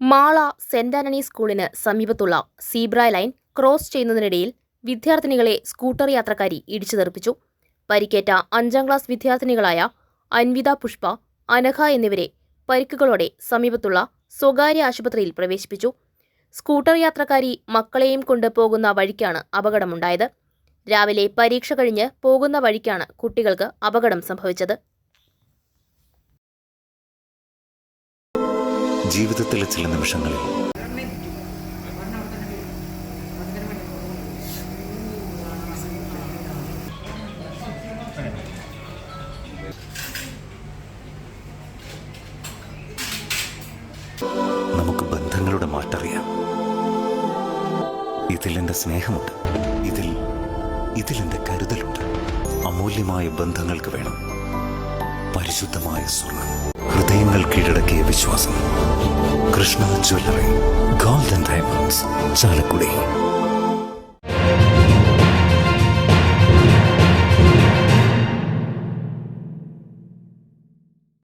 Mala saint Antony സ്കൂളിന് സമീപത്തുള്ള zebra line cross ചെയ്യുന്നതിനിടയിൽ വിദ്യാർത്ഥിനികളെ സ്കൂട്ടർ യാത്രക്കാരി ഇടിച്ചു തെറിപ്പിച്ചു. പരിക്കേറ്റ അഞ്ചാം ക്ലാസ് വിദ്യാർത്ഥിനികളായ അൻവിത പുഷ്പ അനഘ എന്നിവരെ പരിക്കുകളോടെ സമീപത്തുള്ള സ്വകാര്യ ആശുപത്രിയിൽ പ്രവേശിപ്പിച്ചു. സ്കൂട്ടർ യാത്രക്കാരി മക്കളെയും കൊണ്ട് പോകുന്ന വഴിക്കാണ് അപകടമുണ്ടായത്. രാവിലെ പരീക്ഷ കഴിഞ്ഞ് പോകുന്ന വഴിക്കാണ് കുട്ടികൾക്ക് അപകടം സംഭവിച്ചത്. ജീവിതത്തിലെ ചില നിമിഷങ്ങളിൽ. നമുക്ക് ബന്ധങ്ങളുടെ മാറ്ററിയാം. ഇതിൽ എന്റെ സ്നേഹമുണ്ട്. ഇതിൽ ഇതിലെന്റെ കരുതലുണ്ട്. അമൂല്യമായ ബന്ധങ്ങൾക്ക് വേണം. പരിശുദ്ധമായ സ്വർണം. ഹൃദയങ്ങൾ കീഴടക്കിയ വിശ്വാസം. Krishna jewellery golden diamonds Chalakudy.